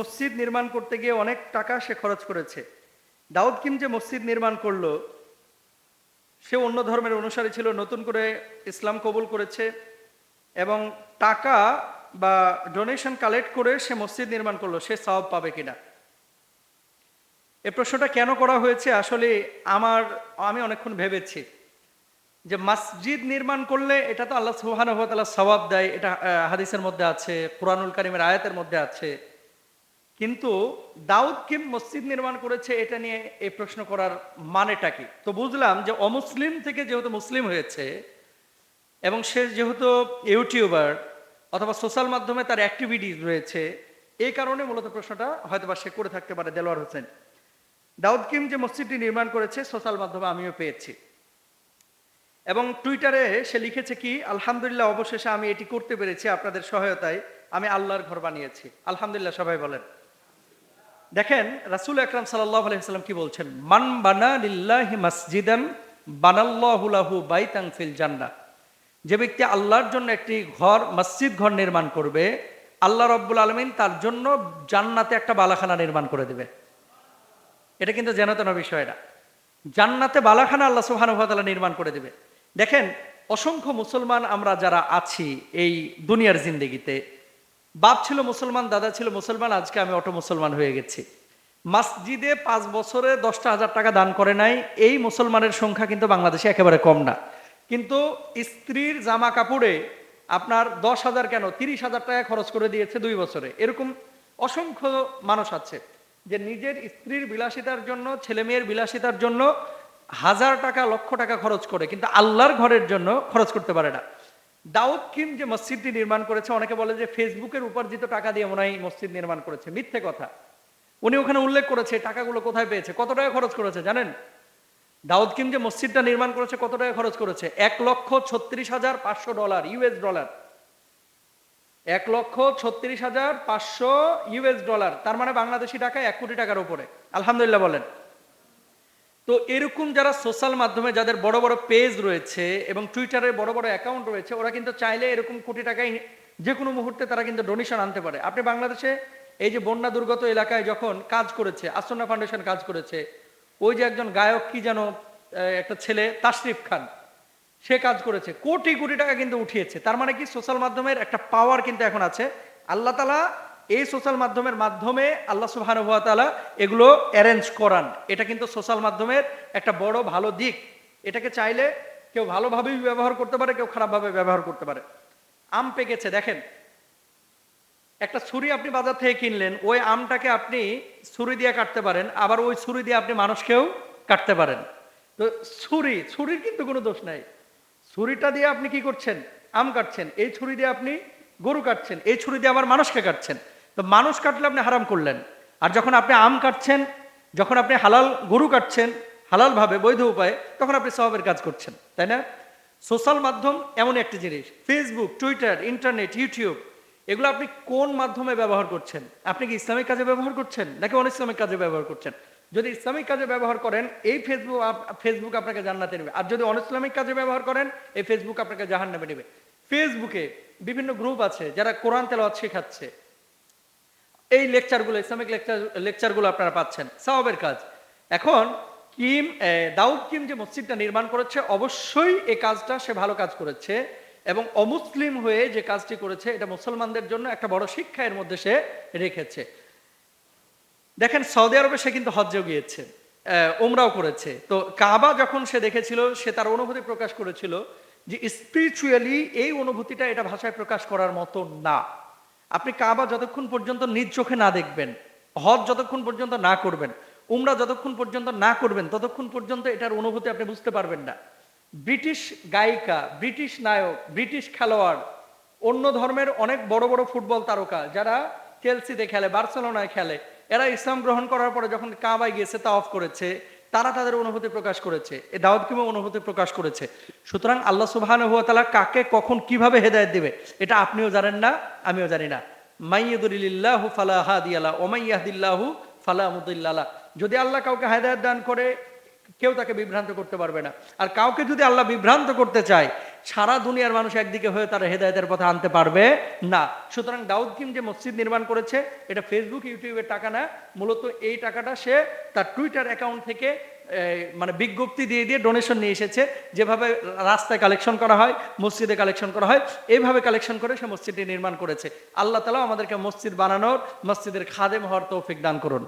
মসজিদ নির্মাণ করতে গিয়ে অনেক টাকা সে খরচ করেছে। দাউদ কিম যে মসজিদ নির্মাণ করল, সে অন্য ধর্মের অনুসারী ছিল, নতুন করে ইসলাম কবুল করেছে এবং টাকা বা ডোনেশন কালেক্ট করে সে মসজিদ নির্মাণ করল, সে সওয়াব পাবে কিনা? এ প্রশ্নটা কেন করা হয়েছে? আসলে আমার, আমি অনেকক্ষণ ভেবেছি যে মসজিদ নির্মাণ করলে এটা তো আল্লাহ সুবহান সবাব দেয়, এটা হাদিসের মধ্যে আছে, কোরআনুল কারিমের আয়াতের মধ্যে আছে। কিন্তু দাউদ কিম মসজিদ নির্মাণ করেছে এটা নিয়ে এই প্রশ্ন করার মানেটা কি? তো বুঝলাম যে অমুসলিম থেকে যেহেতু মুসলিম হয়েছে এবং সে যেহেতু ইউটিউবার অথবা সোশ্যাল মাধ্যমে তার অ্যাক্টিভিটিস রয়েছে, এই কারণে মূলত প্রশ্নটা হয়তো বা সে করে থাকতে পারে দেলোয়ার হোসেন। দাউদ কিম যে মসজিদটি নির্মাণ করেছে সোশ্যাল মাধ্যমে আমিও পেয়েছি। এবং টুইটারে সে লিখেছে কি, আলহামদুলিল্লাহ, অবশেষে আমি এটি করতে পেরেছি আপনাদের সহায়তায়, আমি আল্লাহর ঘর বানিয়েছি। আলহামদুলিল্লাহ, সবাই বলেন। দেখেন রাসুল আকরাম সাল্লাহ আলাইসাল্লাম কি বলছেন? মান বানা লিল্লাহি মসজিদান বানাল্লাহুলাহু বাইতাং ফিল জান্নাহ। যে ব্যক্তি আল্লাহর জন্য একটি ঘর, মসজিদ ঘর নির্মাণ করবে, আল্লাহ রব্বুল আলমিন তার জন্য জান্নাতে একটা বালাখানা নির্মাণ করে দেবে। এটা কিন্তু জেনতন বিষয় না। জান্নাতে বালাখানা আল্লাহ সুহানুভাতালা নির্মাণ করে দেবে। দেখেন, অসংখ্য মুসলমান আমরা যারা আছি এই দুনিয়ার জিন্দেগিতে বাপ ছিল মুসলমান, দাদা ছিল মুসলমান, আজকে আমি অটো মুসলমান হয়ে গেছি। মসজিদে পাঁচ বছরে দশটা হাজার টাকা দান করে নাই, এই মুসলমানের সংখ্যা কিন্তু বাংলাদেশে একেবারে কম না। কিন্তু স্ত্রীর জামা কাপড়ে আপনার দশ হাজার কেন? তিরিশ হাজার টাকা খরচ করে দিয়েছে দুই বছরে। এরকম অসংখ্য মানুষ আছে যে নিজের স্ত্রীর বিলাসিতার জন্য, ছেলে মেয়ের বিলাসিতার জন্য হাজার টাকা, লক্ষ টাকা খরচ করে, কিন্তু আল্লাহর ঘরের জন্য খরচ করতে পারে না। দাউদ কিম যে মসজিদটি নির্মাণ করেছে, অনেকে বলে যে ফেসবুকের উপার্জিত টাকা দিয়ে মনে হয় মসজিদ নির্মাণ করেছে। মিথ্যে কথা। উনি ওখানে উল্লেখ করেছে টাকাগুলো কোথায় পেয়েছে? কত টাকা খরচ করেছে, জানেন? দাউদ কিম যে মসজিদটা নির্মাণ করেছে, কত টাকা খরচ করেছে? এক লক্ষ ছত্রিশ হাজার পাঁচশো ডলার, ইউএস ডলার। এক লক্ষ ছত্রিশ হাজার পাঁচশো ইউএস ডলার, তার মানে বাংলাদেশি টাকা এক কোটি টাকার উপরে। আলহামদুলিল্লাহ বলেন। তো এরকম যারা সোশ্যাল মাধ্যমে যাদের বড় বড় পেজ রয়েছে এবং টুইটারে বড় বড় অ্যাকাউন্ট রয়েছে, ওরা কিন্তু চাইলে এরকম কোটি টাকায় যে কোনো মুহূর্তে তারা কিন্তু ডোনেশন আনতে পারে। আপনি বাংলাদেশে এই যে বন্যা দুর্গত এলাকায় যখন কাজ করেছে আসন্না ফাউন্ডেশন কাজ করেছে, ওই যে একজন গায়ক কি যেন একটা ছেলে তাশরিফ খান সে কাজ করেছে, কোটি কোটি টাকা কিন্তু উঠিয়েছে। তার মানে কি সোশ্যাল মাধ্যমের একটা পাওয়ার কিন্তু এখন আছে। আল্লাহ তালা এই সোশ্যাল মাধ্যমের মাধ্যমে আল্লাহ সুবাহানুভাতালা এগুলো অ্যারেঞ্জ করান। এটা কিন্তু সোশ্যাল মাধ্যমের একটা বড় ভালো দিক। এটাকে চাইলে কেউ ভালোভাবেই ব্যবহার করতে পারে, কেউ খারাপভাবে ব্যবহার করতে পারে। আম পেকেছে, দেখেন। একটা ছুরি আপনি বাজার থেকে কিনলেন, ওই আমটাকে আপনি ছুরি দিয়ে কাটতে পারেন, আবার ওই ছুরি দিয়ে আপনি মানুষকেও কাটতে পারেন। তো ছুরি, ছুরির কিন্তু কোনো দোষ নাই। ছুরিটা দিয়ে আপনি কি করছেন? আম কাটছেন। এই ছুরি দিয়ে আপনি গরু কাটছেন। এই ছুরি দিয়ে আবার মানুষকে কাটছেন। তো মানুষ কাটলে আপনি হারাম করলেন। আর যখন আপনি আম কাটছেন, যখন আপনি হালাল গরু কাটছেন, হালালভাবে বৈধ উপায়ে, তখন আপনি সবের কাজ করছেন, তাই না? সোশ্যাল মাধ্যম এমন একটি জিনিস। ফেসবুক টুইটার ইন্টারনেট ইউটিউব এগুলো আপনি কোন মাধ্যমে ব্যবহার করছেন? আপনি কি ইসলামিক কাজে ব্যবহার করছেন, নাকি অন ইসলামিক কাজে ব্যবহার করছেন? যদি ইসলামিক কাজে ব্যবহার করেন, এই ফেসবুক ফেসবুক আপনাকে জান্নাতে নেবে। আর যদি অন ইসলামিক কাজে ব্যবহার করেন, এই ফেসবুক আপনাকে জাহান নেবে। নেবে ফেসবুকে বিভিন্ন গ্রুপ আছে যারা কোরআন তেলাওয়াত শেখাচ্ছে। এই লেকচারগুলো ইসলামিক লেকচার লেকচারগুলো আপনারা পাচ্ছেন। সাহাবের কাজ। এখন কিম দাউদ কিম যে মসজিদটা নির্মাণ করেছে অবশ্যই এই কাজটা সে ভালো কাজ করেছে এবং অমুসলিম হয়ে যে কাজটি করেছে এটা মুসলমানদের জন্য একটা বড় শিক্ষা এর মধ্যে সে রেখেছে। দেখেন সৌদি আরবে সে কিন্তু হজ্জেও গিয়েছে আহ, উমরাও করেছে। তো কাবা যখন সে দেখেছিল সে তার অনুভূতি প্রকাশ করেছিল যে স্পিরিচুয়ালি এই অনুভূতিটা এটা ভাষায় প্রকাশ করার মতো না। আপনি কাবা যতক্ষণ পর্যন্ত নিজ চোখে না দেখবেন, হজ যতক্ষণ পর্যন্ত না করবেন, উমরা যতক্ষণ পর্যন্ত না করবেন, ততক্ষণ পর্যন্ত এটার অনুভূতি আপনি বুঝতে পারবেন না। ব্রিটিশ গায়িকা, ব্রিটিশ নায়ক, ব্রিটিশ খেলোয়াড়, অন্য ধর্মের অনেক বড় বড় ফুটবল তারকা যারা চেলসিতে খেলে, বার্সেলোনায় খেলে, এরা ইসলাম গ্রহণ করার পরে যখন কাবায় গিয়েছে তা অফ করেছে তারা তাদের অনুভূতি প্রকাশ করেছে। এ দাউদ কিমে অনুভূতি প্রকাশ করেছে। সুতরাং আল্লাহ সুবহান তালা কাকে কখন কীভাবে হেদায়ত দিবে, এটা আপনিও জানেন না, আমিও জানি না। মাইয়াদুলিল্লাহু ফালা হাদিয়ালা ওমাইয়াহদিল্লাহু ফালা মুদিল্লালা যদি আল্লাহ কাউকে হেদায়ত দান করে, কেউ তাকে বিভ্রান্ত করতে পারবে না। আর কাউকে যদি আল্লাহ বিভ্রান্ত করতে চায় সারা দুনিয়ার মানুষ একদিকে হয়ে তারা হেদায়তের পথে আনতে পারবে না। সুতরাং দাউদ কিম যে মসজিদ নির্মাণ করেছে, এটা ফেসবুক ইউটিউবের টাকা না মূলত এই টাকাটা সে তার টুইটার অ্যাকাউন্ট থেকে মানে বিজ্ঞপ্তি দিয়ে দিয়ে ডোনেশন নিয়ে এসেছে। যেভাবে রাস্তায় কালেকশন করা হয়, মসজিদে কালেকশন করা হয় এইভাবে কালেকশন করে সে মসজিদটি নির্মাণ করেছে। আল্লাহ তালা আমাদেরকে মসজিদ বানানোর, মসজিদের খাদেম হওয়ার তৌফিক দান করুন।